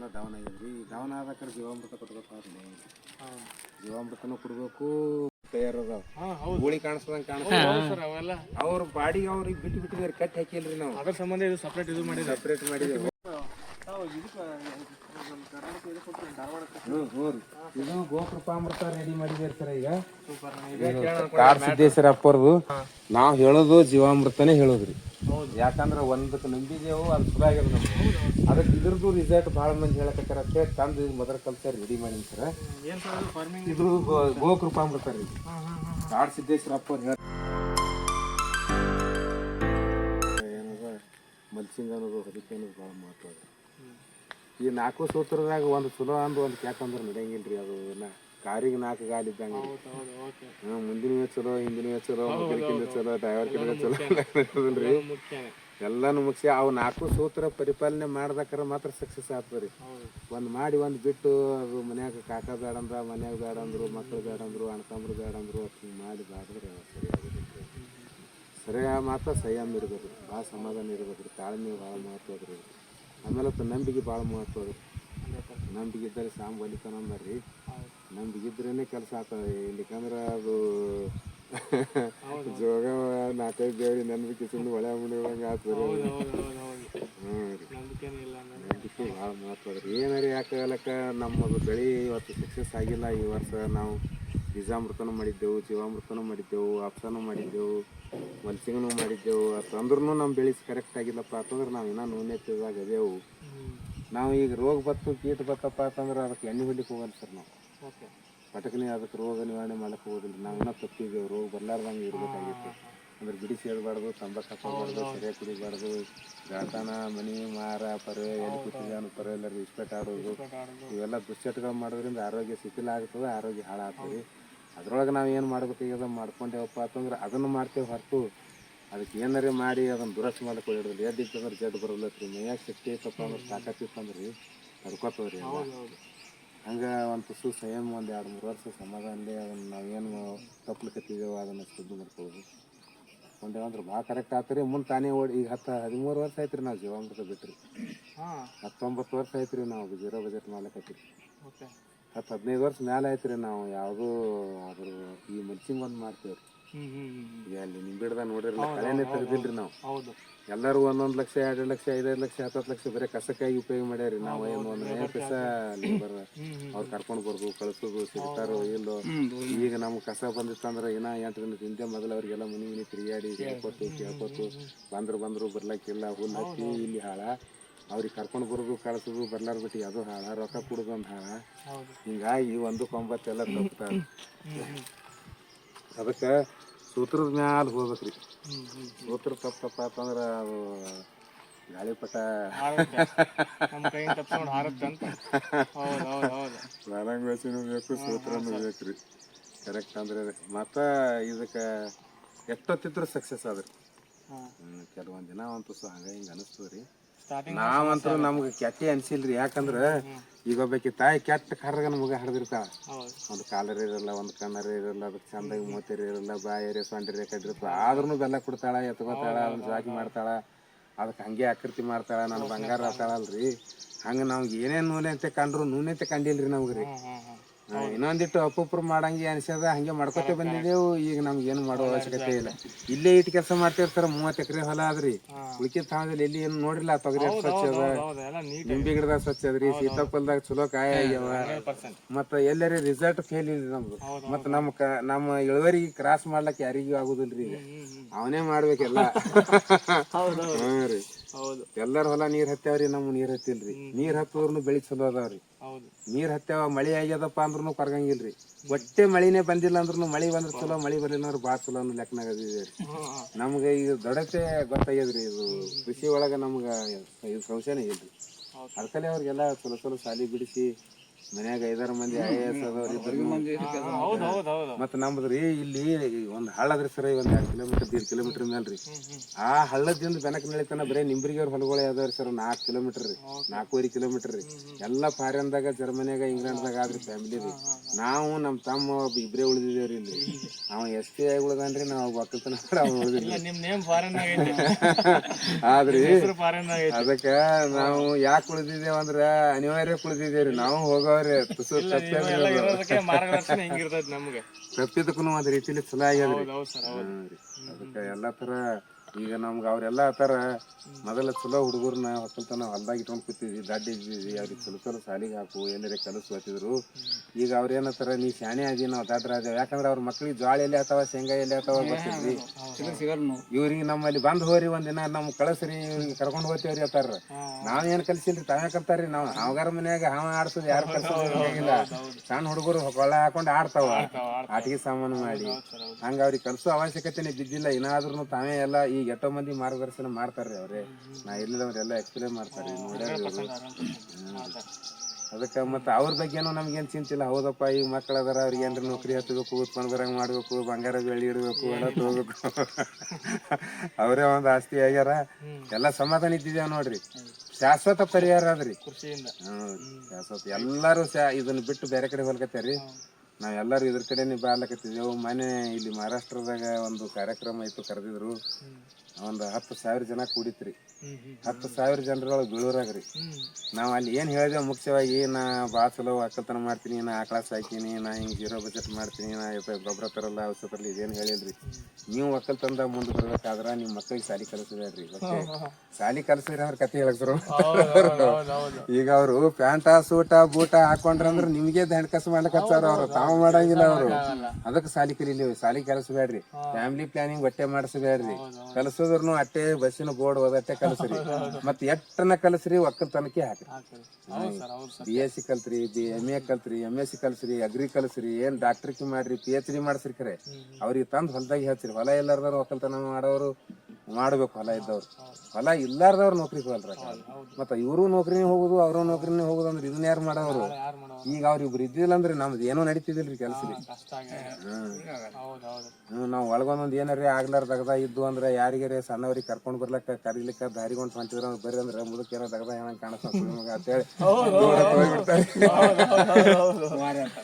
ಎಲ್ಲ ಡೌನ್ ಆಗಿದ್ರಿ. ಆದ ಕಡೆ ಜೀವಾಮೃತ ಕೊಟ್ಬೇಕಾಗ್ತದೆ ಜೀವಾಮೃತನೂ ಕೊಡ್ಬೇಕು ಅದಾವ. ಗೂಳಿ ಕಾಣಿಸ್ದಂಗೆ ಅವೆಲ್ಲ. ಅವ್ರ ಬಾಡಿ ಅವ್ರಿಗೆ ಬಿಟ್ಟು ಬಿಟ್ಟಿದ್ದಾರೆ ಕಟ್ ಹಾಕಿಲ್ರಿ ನಾವು. ಅದ್ರ ಸಂಬಂಧ ಇದು ಸಪ್ರೇಟ್ ಇದು ಮಾಡಿದ್ರೆ ಸಪ್ರೇಟ್ ಮಾಡಿದ್ರು ಇದು ಗೋಕೃಪಾಮೃತ ರೆಡಿ ಮಾಡಿದ್ದೀರಿ ಸರ್ ಈಗ. ನಾವು ಹೇಳೋದು ಜೀವಾಮೃತನೇ ಹೇಳೋದ್ರಿ. ಹೌದು. ಯಾಕಂದ್ರೆ ಒಂದಕ್ಕೆ ನಂಬಿದೇವು ಅದು ನಮ್ಗೆ ಅದಕ್ಕೆ ಇದ್ರದ್ದು ರಿಸಲ್ಟ್ ಭಾಳ ಮಂದಿ ಹೇಳಕತ್ತಾರ ಅಂತ ತಂದು ಮೊದಲ ಕಲ್ತಾರ ರೆಡಿ ಮಾಡಿ ಸರ್ ಏನು ಸರ್ ಫಾರ್ಮಿಂಗ್ ಇದು ಗೋ- ಗೋಕೃಪಾಮೃತ ರೀ. ಕಾಡ್ ಸಿದ್ದೇಶ್ವರಪ್ಪ ಹೇಳ ಏನದ ಮಲ್ಸಿಂಗ್ ಅನ್ನೋದು ಹೊದಿಕೆ ಅನ್ನೋದು ಭಾಳ ಮಹತ್ವ ಅದ. ಈ ನಾಲ್ಕು ಸೂತ್ರದಾಗ ಒಂದು ಚಲೋ ಅಂದು ಒಂದು ಕ್ಯಾಪ್ ಅಂದ್ರೆ ರೀ ಅದು ಕಾರಿಗೆ ನಾಲ್ಕು ಗಾಡಿ ಇದ್ದಂಗ ಮುಂದಿನ ಹ್ಞೂ ಚಲೋ ಹಿಂದಿನ ಚಲೋ ಚಲೋ ಡ್ರೈವರ್ ಕಿಂದ ಚಲೋ ರೀ ಎಲ್ಲಾನು ಮುಗಿಸಿ ಅವು ನಾಲ್ಕು ಸೂತ್ರ ಪರಿಪಾಲನೆ ಮಾಡ್ದಕ್ಕಾರ ಮಾತ್ರ ಸಕ್ಸಸ್ ಆಗ್ತದೆ ರೀ. ಒಂದು ಮಾಡಿ ಒಂದು ಬಿಟ್ಟು ಅದು ಮನ್ಯಾಗ ಕಾಕ ಬೇಡ ಅಂದ್ರ ಮನ್ಯಾಗ ಬೇಡ ಅಂದ್ರು ಮಕ್ಳು ಬೇಡ ಅಂದ್ರು ಅಣ್ಣತಮ್ರು ಬೇಡ ಅಂದ್ರು ಅದ್ ಮಾಡಿ ಬಾಡಿದ್ರೆ ಸರಿ ಸರಿಯಾಗಿ ಸರಿಯಾದ ಮಾತ್ರ ಸಂಯಮ ಇರ್ಬೇಕು ರೀ. ಭಾಳ ಸಮಾಧಾನ ಇರ್ಬೇಕು ರೀ. ತಾಳ್ಮೆ ಭಾಳ ಮಹತ್ವ ರೀ. ಆಮೇಲೆ ಅದು ನಂಬಿಕೆ ಭಾಳ ಮಹತ್ವ ರೀ. ನಂಬಿಕೆ ಇದ್ದರೆ ಸಾಮ್ ಬಲಿತಾನ ಅಂದಾರ್ರಿ ನಂಬಿಕೆ ಇದ್ರೇನೆ ಕೆಲಸ ಆಗ್ತದೆ ಇಲ್ಲಿಕಂದ್ರೆ ಅದು ಜೋಗ ನಾಲ್ಕೈದು ದೇವ್ರಿ ನಂಬಿಕೆ ಸುಮ್ಮನೆ ಒಳೆ ಮುಡಿದಂಗೆ ಆಗ್ತದೆ ಭಾಳ ಮಹತ್ವ ರೀ. ಏನಾರ ಯಾಕಾಗಲಕ್ಕ ನಮ್ಮದು ಬೆಳೆ ಇವತ್ತು ಸಕ್ಸಸ್ ಆಗಿಲ್ಲ ಈ ವರ್ಷ ನಾವು ಬೀಜಾಮೃತನೂ ಮಾಡಿದ್ದೆವು ಜೀವಾಮೃತನೂ ಮಾಡಿದ್ದೆವು ಅಪ್ಸನೂ ಮಾಡಿದ್ದೆವು ಮಲ್ಸಿಂಗನೂ ಮಾಡಿದ್ದೆವು. ಅದು ಅಂದ್ರೂ ನಮ್ಮ ಬೆಳೆ ಕರೆಕ್ಟ್ ಆಗಿಲ್ಲಪ್ಪ ಅಂತಂದ್ರೆ ನಾವು ಇನ್ನೂ ನೂನೆ ತಿಂದಾಗ ಅದೇವು. ನಾವು ಈಗ ರೋಗ ಬತ್ತು ಕೀಟ ಬತ್ತಪ್ಪ ಅಂತಂದ್ರೆ ಅದಕ್ಕೆ ಎಣ್ಣೆ ಹೊಡ್ಲಿಕ್ಕೆ ಹೋಗಲ್ಲ ಸರ್ ನಾವು. ಓಕೆ. ಪಟಕನೆ ಅದಕ್ಕೆ ರೋಗ ನಿವಾರಣೆ ಮಾಡಕ್ಕೆ ಹೋಗೋದಿಲ್ಲ. ನಾವು ಇನ್ನೂ ತಪ್ಪಿದ್ದೇವೆ. ರೋಗ ಬರ್ಲಾರ್ದಂಗೆ ಇರಬೇಕಾಗಿತ್ತು. ಅಂದ್ರೆ ಬಿಡಿ ಸೇರಬಾರ್ದು, ತಂಬಾಕು ಹಾಕೋಬಾರ್ದು, ಸರಿಯಾಗಿ ಕುಡಿಬಾರ್ದು ಗಾತಾನ ಮನಿ, ಮಾರ ಪರವೆ ಎಲ್ಲಿ ಕೂತಿದ್ದಾನು ಪರವೆ ಎಲ್ಲರೂ ಇಸ್ಪೆಟ್ ಆಡೋದು. ಇವೆಲ್ಲ ದುಶ್ಚಟಗಳು ಮಾಡೋದ್ರಿಂದ ಆರೋಗ್ಯ ಶಿಥಿಲ ಆಗ್ತದೆ, ಆರೋಗ್ಯ ಹಾಳಾಗ್ತದೆ. ಅದ್ರೊಳಗೆ ನಾವು ಏನು ಮಾಡ್ಬೇಕಾಗ್ಯದ ಮಾಡ್ಕೊಂಡೇವಪ್ಪ ಅಂತಂದ್ರೆ ಅದನ್ನು ಮಾಡ್ತೇವೆ ಹೊರತು ಅದಕ್ಕೆ ಏನಾರೇ ಮಾಡಿ ಅದನ್ನು ದುರಸ್ತಿ ಮಾಡಕ್ಕೆ ಎದ್ದು ಇತ್ತಂದ್ರೆ ಜಡ್ ಬರಲ್ಲ. ರೀ ಮೈಯಾಗ ಶಕ್ತಿ ಐತಪ್ಪ ಅಂದ್ರೆ ತಾಕತ್ತಿತ್ತು ಅಂದ್ರೆ ರೀ ಹಂಗೆ ಒಂದು ತುಸು ಸಂಯಮ ಒಂದು ಎರಡು ಮೂರು ವರ್ಷ ಸಮಾಧಾನದಲ್ಲಿ ಅದನ್ನು ನಾವೇನು ತಪ್ಪಲಿಕತ್ತಿದ್ದೇವೆ ಅದನ್ನು ಶುದ್ಧ ಮಾಡ್ಕೊಳ್ಳೋದು. ಒಂದೇ ಅಂದ್ರೆ ಭಾಳ ಕರೆಕ್ಟ್ ಆತ್ರಿ ಮುಂದೆ ತಾನೇ ಓಡಿ ಈಗ ಹತ್ತು ಹದಿಮೂರು ವರ್ಷ ಆಯ್ತು ರೀ ನಾವು ಜೀವಾಮೃತ ಬಿಟ್ರಿ. ಹತ್ತೊಂಬತ್ತು ವರ್ಷ ಆಯ್ತು ರೀ ನಾವು ಜೀರೋ ಬಜೆಟ್ ಮಾಡ್ಲಿಕ್ಕೆ ಓಕೆ. ಹತ್ತು ಹದಿನೈದು ವರ್ಷ ಮೇಲೆ ಆಯ್ತು ರೀ ನಾವು ಯಾವುದೂ ಅದ್ರ ಈ ಮಲ್ಚಿಂಗ್ ಒಂದು ಮಾಡ್ತೇವೆ ರೀ ಅಲ್ಲಿ ನಿಂಬಿಡ್ದ ನೋಡಿರಲ್ಲ ತೆಗೆದಿಲ್ಲ ರೀ ನಾವು. ಹೌದು. ಎಲ್ಲರೂ ಒಂದೊಂದು ಲಕ್ಷ ಎರಡು ಲಕ್ಷ ಐದೈದು ಲಕ್ಷ ಹತ್ತತ್ತು ಲಕ್ಷ ಬರೀ ಕಸಕ್ಕಾಗಿ ಉಪಯೋಗ ಮಾಡ್ಯಾರಿ. ನಾವು ಏನು ಒಂದು ಪೈಸ ಲೇಬರ್ ಅವ್ರು ಕರ್ಕೊಂಡು ಬರ್ದು ಕಳಿಸೋದು ಸಿಗ್ತಾರೋ ಇಲ್ಲೋ. ಈಗ ನಮ್ಗೆ ಕಸ ಬಂದಿತ್ತಂದ್ರೆ ಇನ್ನ ಎಂಟು ದಿನ ಹಿಂದೆ ಮೊದಲು ಅವ್ರಿಗೆಲ್ಲ ಮನೆ ಮನೆ ತಿರುಗಾಡಿ ಕೇಳ್ಕೊತು ಕೇಳ್ಕೊತು ಬಂದ್ರು ಬಂದ್ರು ಬರ್ಲಕ್ಕಿಲ್ಲ ಹುಲ್ಲು ಹತ್ತಿ ಇಲ್ಲಿ ಹಾಳ. ಅವ್ರಿಗೆ ಕರ್ಕೊಂಡು ಬರೋದು ಕಳಿಸೋದು ಬರ್ಲಾರ ಬಿಟ್ಟು ಅದು ಹಾಳ ರೊಕ್ಕ ಕೊಡೋದು ಒಂದು ಹಾಳ. ಹಿಂಗಾಗಿ ಒಂದು ಕೊಂಬತ್ತೆಲ್ಲ ತಪ್ಪುತ್ತಾರೆ ಅದಕ್ಕೆ ಸೂತ್ರದ ಮ್ಯಾಲ ಹೋಗ್ಬೇಕ್ರಿ. ಸೂತ್ರ ತಪ್ಪ ಅಂತಂದ್ರೆ ಅದು ಗಾಳಿಪಟ ವ್ಯಾಸಿನೂ ಬೇಕು ಸೂತ್ರನೂ ಬೇಕ್ರಿ. ಕರೆಕ್ಟ್ ಅಂದ್ರೆ ಮತ್ತೆ ಇದಕ್ಕೆ ಎಷ್ಟೊತ್ತಿದ್ರು ಸಕ್ಸಸ್ ಆದ್ರಿ? ಕೆಲವೊಂದು ದಿನ ಅಂತೂ ಸಹ ಹಂಗೆ ಹಿಂಗೆ ಅನಿಸ್ತದೆ ರೀ ನಾವಂತೂ ನಮ್ಗ ಕೆಟ್ಟಿ ಅನ್ಸಿಲ್ರಿ. ಯಾಕಂದ್ರ ಈಗ ಒಬ್ಬಾಕಿ ತಾಯಿ ಕೆಟ್ಟ ಕರ್ಗ ನಮಗೆ ಹರಿದಿರ್ತಾಳ ಒಂದ್ ಕಾಲರ್ ಇರಲ್ಲ ಒಂದು ಕನ್ನರ ಇರಲ್ಲ ಅದಕ್ಕೆ ಚಂದಾಗಿ ಮೂತಿರಿ ಇರಲ್ಲ ಬಾಯರಿ ಸೊಂಡಿರಿ ಕಟ್ಟಿರ್ತ ಆದ್ರೂ ಬೆಲ್ಲ ಕೊಡ್ತಾಳ ಎತ್ಕೋತಾಳ ಅದನ್ನ ಜಾಕಿ ಮಾಡ್ತಾಳ. ಅದಕ್ಕೆ ಹಂಗೆ ಆಕೃತಿ ಮಾಡ್ತಾಳ ನಾನು ಬಂಗಾರ ಆತಾಳಲ್ರಿ. ಹಂಗ ನಾವು ಏನೇನ್ ನೂನೆ ಅಂತ ಕಂಡ್ರು ನೂನೆ ಅಂತ ಕಂಡಿಲ್ರಿ ನಮ್ಗೆ ರೀ ಇನ್ನೊಂದಿಟ್ಟು ಅಪ್ಪುಪ್ರು ಮಾಡಂಗೆ ಅನ್ಸದ ಹಂಗೆ ಮಾಡ್ಕೊತ ಬಂದಿದೆವು. ಈಗ ನಮ್ಗೆ ಏನು ಮಾಡೋ ಅವಶ್ಯಕತೆ ಇಲ್ಲ. ಇಲ್ಲೇ ಇಟ್ಟು ಕೆಲಸ ಮಾಡ್ತಿರ್ತಾರ ಮೂವತ್ತು ಎಕರೆ ಹೊಲ ಆದ್ರಿ. ಉಳಿಕೆ ತಾಣದಲ್ಲಿ ಇಲ್ಲಿ ಏನು ನೋಡಿಲ್ಲ ತೊಗರಿ ಸ್ವಚ್ಛ ಅದ. ನಿಂಬೆ ಗಿಡದಾಗ ಸ್ವಚ್ಛ ಅದ್ರಿ ಸೀತಾಫಲದಾಗ ಚಲೋ ಕಾಯಿ ಆಗ್ಯಾವ. ಮತ್ತ ಎಲ್ಲರಿ ರಿಸಲ್ಟ್ ಫೇಲ್ ಇಲ್ಲ ನಮ್ದು. ಮತ್ತ ನಮ್ ನಮ್ಮ ಇಳುವರಿ ಕ್ರಾಸ್ ಮಾಡ್ಲಕ್ ಯಾರಿಗೂ ಆಗುದಿಲ್ರಿ ಈಗ. ಅವನೇ ಮಾಡ್ಬೇಕೆಲ್ಲ. ಹ್ಮ್ ರೀ. ಹೌದು. ಎಲ್ಲರ ಹೊಲ ನೀರ್ ಹತ್ಯಾವ್ರಿ ನಮ್ ನೀರ್ ಹತ್ತಿಲ್ರಿ. ನೀರ್ ಹತ್ತೋರ್ನು ಬೆಳಿ ಚಲೋ ಅದಾವ್ರಿ. ಹೌದು. ನೀರ್ ಹತ್ಯಾವ ಮಳಿ ಆಗ್ಯದಪ್ಪ ಅಂದ್ರೂ ಕರ್ಗಂಗಿಲ್ರಿ. ಒಟ್ಟೆ ಮಳಿನೇ ಬಂದಿಲ್ಲ ಅಂದ್ರೂ ಮಳಿ ಬಂದ್ರ ಚಲೋ ಮಳಿ ಬರ್ಲಿಲ್ಲ ಅಂದ್ರೆ ಬಾಳ ಚಲೋ ಅನ್ನೋ ಲೆಕ್ಕನಾಗ ಅದಿದೆ ನಮ್ಗೆ ಈಗ ದೊಡ್ಡತೆ ಗೊತ್ತಾಗ್ಯದ್ರಿ ಇದು ಕೃಷಿ ಒಳಗ ನಮ್ಗ ಇದು ಸಂಶಯನೇ ಇಲ್ರಿ. ಅದಕ್ಕಲ್ಲೇ ಅವ್ರಿಗೆಲ್ಲ ಚಲೋ ಚಲೋ ಸಾಲಿ ಬಿಡಿಸಿ ಮನ್ಯಾಗ ಐದಾರು ಮಂದಿ ಐ ಎ ಎಸ್ ಅದವ್ರು ಮತ್ತ ನಮ್ದ್ರಿ ಇಲ್ಲಿ ಒಂದ್ ಹಳ್ಳದ್ರಿ ಸರ್ ಒಂದ್ ಎರಡ್ ಕಿಲೋಮೀಟರ್ ದೀಡ್ ಕಿಲೋಮೀಟರ್ ಮೇಲ್ರಿ. ಆ ಹಳ್ಳದಿಂದ ಬೆನಕ್ ನಳಿತನ ಬರೇ ನಿಂಬ್ರಿಗೆ ಅವ್ರ ಹೊಲಗಳೇ ಅದಾವ್ರಿ ಸರ್ ನಾಲ್ಕು ಕಿಲೋಮೀಟರ್ ರೀ. ನಾಲ್ಕೂವರೆ ಕಿಲೋಮೀಟರ್ ರೀ. ಎಲ್ಲಾ ಫಾರಿನ್ದಾಗ ಜರ್ಮನಿಯಾಗ ಇಂಗ್ಲೆಂಡ್ದಾಗ ಆದ್ರಿ ಫ್ಯಾಮಿಲಿ ರೀ. ನಾವು ನಮ್ಮ ತಮ್ಮ ಒಬ್ಬ ಇಬ್ರೇ ಉಳಿದಿದೇವ್ರಿ ಇಲ್ಲಿ. ಅವ ಎಸ್ ಟಿ ಆಗಿ ಉಳ್ದಾನ್ರಿ ನಾವು ಒಕ್ಕಲ್ತನ ಅವ ಆದ್ರಿ ಹೆಸರು ಫಾರಿನ್ ಆಗೈತಿ ಅದಕ್ಕ ನಾವು ಯಾಕೆ ಉಳಿದಿದ್ದೇವೆ ಅಂದ್ರ ಅನಿವಾರ್ಯ ಉಳಿದಿದ್ದೇವ್ರಿ ನಾವು ಹೋಗವ್ರಿ ತುಸು ಮಾರ್ಗದರ್ಶನ ನಮ್ಗೆ. ತಪ್ಪಿದಕ್ಕೂ ಒಂದ್ ರೀತಿಲಿ ಚಲೋ ಆಗ್ಯದ್ರಿ. ಅದಕ್ಕ ಎಲ್ಲಾ ತರ ಈಗ ನಮ್ಗ ಅವ್ರೆಲ್ಲಾ ಆತರ ಮೊದಲ ಚಲೋ ಹುಡುಗರ್ನ ಒಕ್ಕಲ್ತನ ಹೊಲ್ದಾಗ ಇಟ್ಕೊಂಡ್ ಕೂತಿದ್ವಿ ದಾಡ್ ಇದ್ವಿ ಅವ್ರಿಗೆ ಚಲೋ ಚಲೋ ಸಾಲಿಗೆ ಹಾಕು ಎಲ್ಲರ ಕಲಸು ಹತ್ತಿದ್ರು ಈಗ ಅವ್ರ ಏನತ್ತಾರ ನೀ ಶಾಣೆ ಆಗಿ ನಾವು ದಾದ್ರ ಆದೇವ್. ಯಾಕಂದ್ರ ಅವ್ರ ಮಕ್ಳಿಗೆ ಜ್ವಾಳ ಎಲ್ಲಿ ಅಥವಾ ಶೇಂಗಾ ಎಲ್ಲಿ ಆತಾವ ಬರ್ತಿದ್ವಿ ಇವ್ರಿಗೆ ನಮ್ಮಲ್ಲಿ ಬಂದ್ ಹೋರಿ ಒಂದಿನ ನಮ್ ಕಳಸ್ರಿ ಇವ್ರಿಗೆ ಕರ್ಕೊಂಡ್ ಹೋಗ್ತೇವ್ರಿ ಅತ್ತಾರ ನಾವ್ ಏನ್ ಕಲ್ಸಿಲ್ರಿ ತಾವೇ ಕಲ್ತಾರ್ರಿ ನಾವ್ ಹಾವಗಾರ ಮನ್ಯಾಗ ಹಾವ ಆಡ್ಸೋದು ಯಾರು ಕಲ್ಸೋದು ಹೇಗಿಲ್ಲ ಸಣ್ಣ ಹುಡುಗರು ಕೊಳ್ಳ ಹಾಕೊಂಡು ಆಡ್ತಾವ. ಆಟಿಗೆ ಸಾಮಾನು ಮಾಡಿ. ಹಂಗ ಅವ್ರಿಗೆ ಕಲ್ಸೋ ಅವಶ್ಯಕತೆನೆ ಬಿದ್ದಿಲ್ಲ. ಏನಾದ್ರೂ ತಾವೇ ಎಲ್ಲ ಈಗ ಎಷ್ಟೋ ಮಂದಿ ಮಾರ್ಗದರ್ಶನ ಮಾಡ್ತಾರ್ರಿ ಅವ್ರೆ. ನಾ ಇಲ್ಲದವ್ರೆಲ್ಲ ಎಕ್ಸ್ಪ್ಲೇನ್ ಮಾಡ್ತಾರ್ರಿ ನೋಡ್ಯಾರ. ಅದಕ್ಕೆ ಮತ್ತೆ ಅವ್ರ ಬಗ್ಗೆನೂ ನಮ್ಗೇನ್ ಚಿಂತಿಲ್ಲ ಹೌದಪ್ಪ ಈಗ ಮಕ್ಕಳು ಅದಾರ ಅವ್ರಿಗೆ ಏನ್ರ ನೌಕರಿ ಹತ್ತಬೇಕು ಉತ್ಪನ್ನ ಬರಂಗ್ ಮಾಡ್ಬೇಕು ಬಂಗಾರ ಬೆಳ್ಳಿ ಇಡಬೇಕು ಎಲ್ಲ ತಗೋಬೇಕು. ಅವರೇ ಒಂದು ಆಸ್ತಿ ಆಗ್ಯಾರ. ಎಲ್ಲ ಸಮಾಧಾನ ಇದ್ದಿದ್ದೇವೆ ನೋಡ್ರಿ. ಶಾಶ್ವತ ಪರಿಹಾರ ಅದ್ರಿ ಹ್ಞೂ ಹ್ಮ್. ಶಾಶ್ವತ. ಎಲ್ಲಾರು ಶಾ- ಇದನ್ನ ಬಿಟ್ಟು ಬೇರೆ ಕಡೆ ಹೊಲ್ಕತ್ಯಾರಿ ನಾವ್ ಎಲ್ಲಾರು ಇದ್ರ ಕಡೆನೆ ಬಾರ್ಲಕತ್ತಿದ್ದೇವು ಮನೆ ಇಲ್ಲಿ ಮಹಾರಾಷ್ಟ್ರದಾಗ ಒಂದು ಕಾರ್ಯಕ್ರಮ ಇತ್ತು ಕರೆದಿದ್ರು. ಒಂದ್ ಹತ್ತು ಸಾವಿರ ಜನ ಕೂಡಿತ್ರಿ. ಹತ್ತು ಸಾವಿರ ಜನರೊಳಗೆ ಬೀಳೂರಾಗ್ರಿ ನಾವ್ ಅಲ್ಲಿ ಏನ್ ಹೇಳಿದೆವು ಮುಖ್ಯವಾಗಿ ನಾ ಭಾಳ ಚಲೋ ಒಕ್ಕಲ್ತನ ಮಾಡ್ತೀನಿ ನಾ ಆಕಳ ಸಾಯ್ತೀನಿ ನಾ ಹಿಂಗ್ ಜೀರೋ ಬಜೆಟ್ ಮಾಡ್ತೀನಿ ನಾ ಇವತ್ತು ಗೊಬ್ಬರ ತರಲ್ಲ ಔಷಧರಲ್ಲ ಇದೇನು ಹೇಳಿಲ್ರಿ. ನೀವು ಒಕ್ಕಲ್ತನದಾಗ ಮುಂದೆ ಬರ್ಬೇಕಾದ್ರ ನಿಮ್ಮ ಮಕ್ಕಳಿಗೆ ಸಾಲಿ ಕಲಸಿದ್ರಿ ಸಾಲಿ ಕಲಿಸಿದ್ರೆ ಅವ್ರ ಕತೆ ಹೌದು ಈಗ ಅವರು ಪ್ಯಾಂಟ ಸೂಟ ಬೂಟ ಹಾಕೊಂಡ್ರಂದ್ರ ನಿಮ್ಗೆ ದಂಡಕಸು ಮಾಡ್ಲಿಕ್ಕೆ ಹಚ್ಚಾರ ಅವ್ರು. ತಾವು ಮಾಡಂಗಿಲ್ಲ ಅವರು. ಅದಕ್ಕೆ ಸಾಲಿ ಕಲೀಲಿ ಸಾಲಿ ಬೇಡ್ರಿ ಫ್ಯಾಮಿಲಿ ಪ್ಲಾನಿಂಗ್ ಒಟ್ಟೆ ಮಾಡಿಸಬೇಡ್ರಿ. ಕಲಸೋದ್ರು ಅಟ್ಟೆ ಬಸ್ಸಿನ ಬೋರ್ಡ್ ಓದಟ್ಟೆ ಕಲಸ್ರಿ. ಮತ್ತೆ ಎಟ್ಟನ ಕಲಸ್ರಿ ಒಕ್ಕಲ್ತನಕ್ಕೆ ಹಾಕ್ರಿ. ಬಿ ಎಸ್ ಸಿ ಕಲ್ತ್ರಿ ಬಿ ಎಂ ಎ ಕಲ್ತ್ರಿ ಎಂ ಎಸ್ ಸಿ ಕಲ್ಸ್ರಿ ಅಗ್ರಿ ಕಲ್ಸ್ರಿ ಏನ್ ಡಾಕ್ಟ್ರಿಕಿ ಮಾಡ್ರಿ ಪಿ ಎಚ್ ಡಿ ಮಾಡ್ಸ್ರಿ ಖರೆ ಅವ್ರಿಗೆ ತಂದ್ ಹೊಲ್ದಾಗ ಹೇಳ್ತಿರಿ. ಹೊಲ ಎಲ್ಲಾರ್ದಾರು ಒಕ್ಕಲ್ತನ ಮಾಡೋರು ಮಾಡ್ಬೇಕು ಹೊಲ ಇದ್ದವ್ರು. ಹೊಲ ಇಲ್ಲಾರ್ದವ್ರು ನೌಕರಿ ಹೋಗಲ್ರ ಮತ್ತ ಇವರು ನೌಕರಿನೇ ಹೋಗುದು ಅವ್ರ ನೌಕರಿನೇ ಹೋಗುದು ಅಂದ್ರೆ ಇದನ್ನ ಯಾರು ಮಾಡೋರು ಈಗ ಅವ್ರ ಇಬ್ರು ಇದ್ದಿಲ್ಲ ಅಂದ್ರೆ ನಮ್ದು ಏನೋ ನಡೀತಿದಿಲ್ರಿ ಕೆಲ್ಸ ಹ್ಮ್ ನಾವ್ ಒಳಗೊಂದೊಂದ್ ಏನಾರ ಆಗ್ಲಾರ್ದಾಗ ಇದ್ದು ಅಂದ್ರೆ ಯಾರಿಗಾರ ಸಣ್ಣವ್ರಿಗೆ ಕರ್ಕೊಂಡ್ ಬರ್ಲಕ್ಕ ಕರಿಲಿಕ್ಕ ದಾರಿಗೊಂಡ್ ಹೊಂಟಿದ್ರ ಬರ್ರಿ ಅಂದ್ರೆ ಮುದಕ್ಕೆ ಏನೋ ದಗದ ಏನೋ ಕಾಣಿಸ್ತಾ ಅಂತೇಳಿ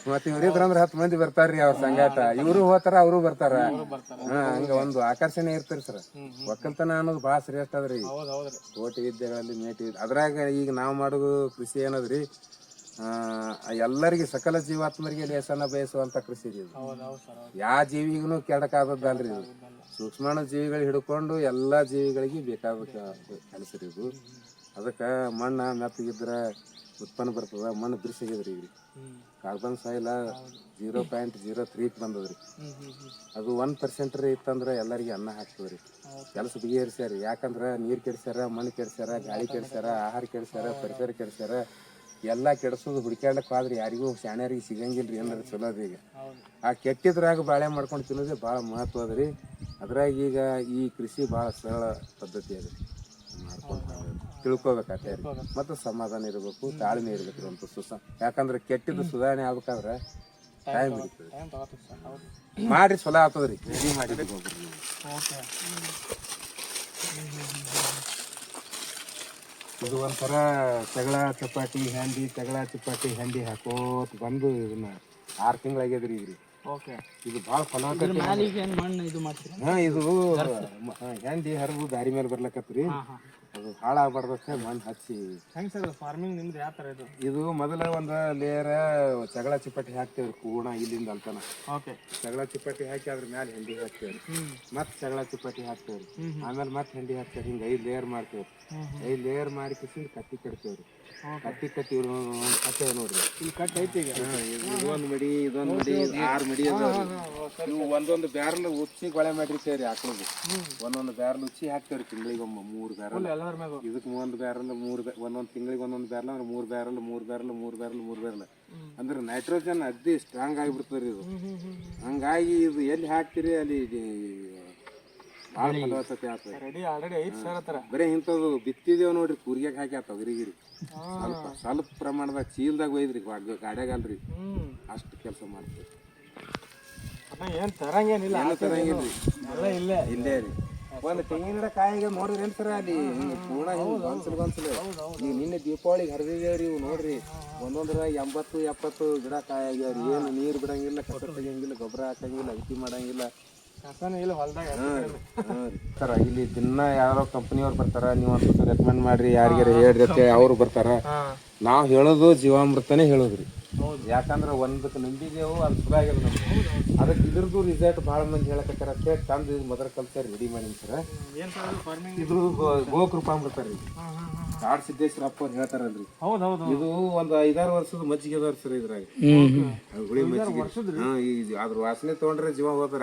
ಮತ್ ಇವ್ರಿದ್ರ ಅಂದ್ರೆ ಹತ್ತು ಮಂದಿ ಬರ್ತಾರ್ರಿ ಅವ್ರ ಸಂಗಾಟ. ಇವರು ಹೋತಾರ ಅವರು ಬರ್ತಾರ. ಹಾ ಹಂಗ ಒಂದು ಆಕರ್ಷಣೆ ಇರ್ತಾರ ಸರ್. ಒಕ್ಕಲ್ತನ ಅನ್ನೋದು ಬಹಳ ಶ್ರೇಷ್ಠ ಅದ್ರಿ ಹೌದು ಹೌದ್ರಿ ಕೋಟಿ ವಿದ್ಯೆಗಳಲ್ಲಿ ಮೇಟಿ ವಿದ್ಯೆ. ಅದ್ರಾಗ ಈಗ ನಾವು ಮಾಡೋದು ಕೃಷಿ ಏನದ್ರಿ ಆ ಎಲ್ಲರಿಗೆ ಸಕಲ ಜೀವಾತ್ಮರಿಗೆ ಲೇಸನ ಬಯಸುವಂತ ಕೃಷಿ ರೀ ಇದು. ಹೌದು ಹೌದು ಸರ್ ಯಾವ ಜೀವಿಗೂ ಕೆಡಕಾದದ್ದಲ್ರಿ ಇದು. ಸೂಕ್ಷ್ಮಾಣು ಜೀವಿಗಳು ಹಿಡ್ಕೊಂಡು ಎಲ್ಲಾ ಜೀವಿಗಳಿಗೆ ಬೇಕಾದ ಕೆಲಸ ರೀ ಇದು. ಅದಕ್ಕೆ ಮಣ್ಣ ಮೆತ್ತಗಿದ್ರೆ ಉತ್ಪನ್ನ ಬರ್ತದ ಮಣ್ಣು ಬಿರ್ಸಿಗಿದ್ರಿ ಈಗ. ಹ್ಮ್. ಕಾರ್ಬನ್ ಸಾಯಿಲ ಜೀರೋ ಪಾಯಿಂಟ್ ಜೀರೋ ತ್ರೀಕ್ ಬಂದದ್ರಿ. ಅದು ಒನ್ ಪರ್ಸೆಂಟ್ ರೀ ಇತ್ತಂದ್ರೆ ಎಲ್ಲರಿಗೆ ಅನ್ನ ಹಾಕ್ತದ್ರಿ ಕೆಲಸ ಬಿಗಿಹರಿಸ್ಯಾರ ಯಾಕಂದ್ರೆ ನೀರು ಕೆಡ್ಸ್ಯಾರ ಮಣ್ಣು ಕೆಡ್ಸ್ಯಾರ ಗಾಳಿ ಕೆಡ್ಸ್ಯಾರ ಆಹಾರ ಕೆಡ್ಸ್ಯಾರ ಪರಿಸರ ಕೆಡ್ಸ್ಯಾರ ಎಲ್ಲ ಕೆಡ್ಸೋದು ಹುಡುಕ್ಯಾಡಕ್ ಆದ್ರೆ ಯಾರಿಗೂ ಶಾಣ್ಯಾರಿಗೆ ಸಿಗಂಗಿಲ್ರಿ ಅಂದ್ರೆ ಚಲೋ ಅದ ಈಗ. ಆ ಕೆಟ್ಟಿದ್ರಾಗ ಬಾಳೆ ಮಾಡ್ಕೊಂಡು ತಿನ್ನೋದೇ ಭಾಳ ಮಹತ್ವ ಅದ ರೀ. ಅದ್ರಾಗ ಈಗ ಈ ಕೃಷಿ ಭಾಳ ಸರಳ ಪದ್ಧತಿ ಅದ. ಮಾಡ್ಕೊಂಡು ತಿಳ್ಕೊಬೇಕಾಗ್ತದೆ ಮತ್ತು ಸಮಾಧಾನ ಇರಬೇಕು ತಾಳ್ಮೆ ಇರಬೇಕು ಅಂತ ಸುಸ. ಯಾಕಂದ್ರೆ ಕೆಟ್ಟಿದ್ದು ಸುಧಾರಣೆ ಆಗ್ಬೇಕಾದ್ರೆ ಟೈಮ್ ಹಿಡಿತದೆ. ಮಾಡ್ರಿ ಚಲೋ ಆಗ್ತದ್ರಿ. ರೆಡಿ ಮಾಡಿ ಇದು ಒಂಥರ ತಗಳ ಚಪಾತಿ ಹ್ಯಾಂಡಿ ತಗಳ ಚಪಾತಿ ಹ್ಯಾಂಡಿ ಹಾಕೋತ್ ಬಂದು ಇದನ್ನ ಆರು ತಿಂಗಳಾಗ್ಯದ್ರಿ ಈಗ ರೀ ಇದು ಭಾಳ ಫಲವತ್ತತೆ ಹಾಂ ಇದು ಹ್ಯಾಂಡಿ ಹರಿದು ದಾರಿ ಮೇಲೆ ಬರ್ಲಕತ್ರಿ ಅದು ಹಾಳಾಗ್ಬಾರ್ದಕ್ಕೆ ಮಣ್ಣು ಹಚ್ಚಿ. ಹೆಂಗೆ ಸರ್ ಫಾರ್ಮಿಂಗ್ ನಿಮ್ದು ಯಾವ ಥರ ಇದು? ಇದು ಮೊದಲ ಒಂದು ಲೇಯರ್ ಚಗಳ ಚಿಪ್ಪಟ್ಟಿ ಹಾಕ್ತೇವ್ರಿ ಕೂಣ ಇಲ್ಲಿಂದ ಅಲ್ತನ. ಓಕೆ. ಚಗಳ ಚಿಪ್ಪಟ್ಟಿ ಹಾಕಿ ಅದ್ರ ಮ್ಯಾಲೆ ಹೆಂಡಿ ಹಾಕ್ತೇವ್ರಿ. ಮತ್ತೆ ಜಗಳ ಚಿಪ್ಪಟ್ಟಿ ಹಾಕ್ತೇವ್ರಿ. ಆಮೇಲೆ ಮತ್ತೆ ಹೆಂಡಿ ಹಾಕ್ತೇವ್ರಿ. ಹಿಂಗೆ ಐದು ಲೇಯರ್ ಮಾಡ್ತೇವ್ರಿ. ಐದು ಐದ್ ಲೇಯರ್ ಮಾಡಿ ಕಿಸಿಂದ ಕತ್ತಿ ಕಟ್ತೇವ್ರಿ. ಕತ್ತಿ ಕಟ್ಟಿ ಇವ್ರು ನೋಡ್ರಿ. ಇಲ್ಲಿ ಕಟ್ ಐತಿ ಈಗ. ಇದೊಂದ್ ಮಡಿ ಇದೊಂದ್ ಮಡಿ ಆರ್ ಮಡಿ ಇವು ಒಂದೊಂದು ಬ್ಯಾರಲ್ ಉಚ್ಚಿ ಗೊಳೆ ಸೇರಿ ಹಾಕೋದು ಒಂದೊಂದು ಬ್ಯಾರಲ್ ಉಚ್ಚಿ ಹಾಕ್ತೇವ್ರಿ ತಿಂಗಳಿಗೊಮ್ಮೆ ಮೂರು ಬ್ಯಾರಲ್. ಇದಕ್ಕೆ ಒಂದ್ ಬ್ಯಾರಲ್ ಮೂರು ಒಂದೊಂದು ಒಂದೊಂದ್ ತಿಂಗಳಿಗೆ ಒಂದೊಂದು ಬ್ಯಾರಲ್ ಅಂದ್ರೆ ಮೂರು ಬ್ಯಾರಲ್ ಮೂರು ಬ್ಯಾರಲ್ ಮೂರು ಬ್ಯಾರಲ್ ಮೂರು ಬ್ಯಾರಲ್. ಅಂದ್ರೆ ನೈಟ್ರೋಜನ್ ಅದ್ದಿ ಸ್ಟ್ರಾಂಗ್ ಆಗಿಬಿಡ್ತದ್ರಿ ಇದು. ಹಂಗಾಗಿ ಇದು ಎಲ್ಲಿ ಹಾಕ್ತಿರಿ ಅಲ್ಲಿ ಭಾಳ ಫಲವತ್ತತೆ ಆಗ್ತದೆ ರೆಡಿ ಆಲ್ರೆಡಿ ಐತ್ ಸರ್ ಹತ್ರ. ಬರೀ ಇಂಥದ್ದು ಬಿತ್ತಿದೇವ್ ನೋಡ್ರಿ ಕೂರ್ಗ್ಯಾಗ ಹಾಕಿ ಗಿರಿ ಸ್ವಲ್ಪ ಸ್ವಲ್ಪ ಪ್ರಮಾಣದಾಗ ಚೀಲ್ದಾಗ ಒಯ್ದ್ರಿ ಗಾಡ್- ಗಾಡ್ಯಾಗ ಅಲ್ರಿ ಅಷ್ಟು ಕೆಲಸ ಮಾಡ್ತೀವಿ. ಏನ್ ತರಂಗೇನಿಲ್ಲ ಏನು ತರಂಗಿಲ್ರಿ? ಎಲ್ಲ ಇಲ್ಲೇ. ಇಲ್ಲೇ ರೀ. ಒಂದು ತೆಂಗಿನ ಕಾಯಿಗೆ ನೋಡ್ರಿ ಏನ್ ಸರ ಅಲ್ಲಿ ಪೂರ್ಣ ಹಿಂಗ್ ಬನ್ಸಲ್ ಬನ್ಸಲ್ ಈಗ ನಿನ್ನೆ ದೀಪಾವಳಿಗೆ ಹರಿದಿದೇವ್ರಿ ಇವು ನೋಡ್ರಿ. ಒಂದೊಂದ್ರ ಎಂಬತ್ತು ಎಪ್ಪತ್ತು ಗಿಡ ಕಾಯಿ ಆಗ್ಯಾವ್ರಿ. ಏನು ನೀರು ಬಿಡಂಗಿಲ್ಲ ಕಸ ತೆಗಿಯಂಗಿಲ್ಲ ಗೊಬ್ಬರ ಹಾಕಂಗಿಲ್ಲ ಅಗತಿ ಮಾಡಂಗಿಲ್ಲ. ಸರ ಇಲ್ಲಿ ದಿನ ಯಾರೋ ಕಂಪನಿಯವ್ರು ಬರ್ತಾರ ನೀವು ರೆಕಮೆಂಡ್ ಮಾಡ್ರಿ ಯಾರಿಗಾರ ಹೇಳ್ರಿ ಅಂತ ಅವ್ರು ಬರ್ತಾರ. ನಾವು ಹೇಳೋದು ಜೀವಾಮೃತನೇ ಹೇಳೋದ್ರಿ. ಯಾಕಂದ್ರೆ ಒಂದಕ್ಕೆ ನಂಬಿದೆವು ಅದು ಸುಧಾ ಆಗ್ಯದ ನಮ್ಗೆ. ಅದಕ್ಕೆ ಇದ್ರದ್ದು ರಿಸಲ್ಟ್ ಭಾಳ ಮಂದಿ ಹೇಳಕತ್ತಾರ. ಅಷ್ಟೇ ತಂದು ಇದು ಮೊದಲ ಕಲ್ತಾರ ರೆಡಿ ಮಾಡಿ ಸರ ಏನ್ ಸರ್ ಅದು ಫಾರ್ಮಿಂಗ್ ಇದು ಗೋ- ಗೋಕೃಪಾಮೃತ ರೀ. ಹಾ ಹಾ ಹಾ ಕಾಡ್ ಸಿದ್ದೇಶ್ವರಪ್ಪ ಅವ್ರು ಹೇಳ್ತಾರಲ್ರಿ. ಹೌದು ಹೌದು ಇದು ಒಂದು ಐದಾರು ವರ್ಷದ ಮಜ್ಜಿಗೆ ಅದಾರ ಸರ್ ಇದ್ರಾಗ. ಹುಳಿ ಮಜ್ಜಿಗೆ. ಹಾ ಈ ಅದ್ರ ವಾಸನೆ ತಗೊಂಡ್ರೆ ಜೀವ ಹೋದ್ರ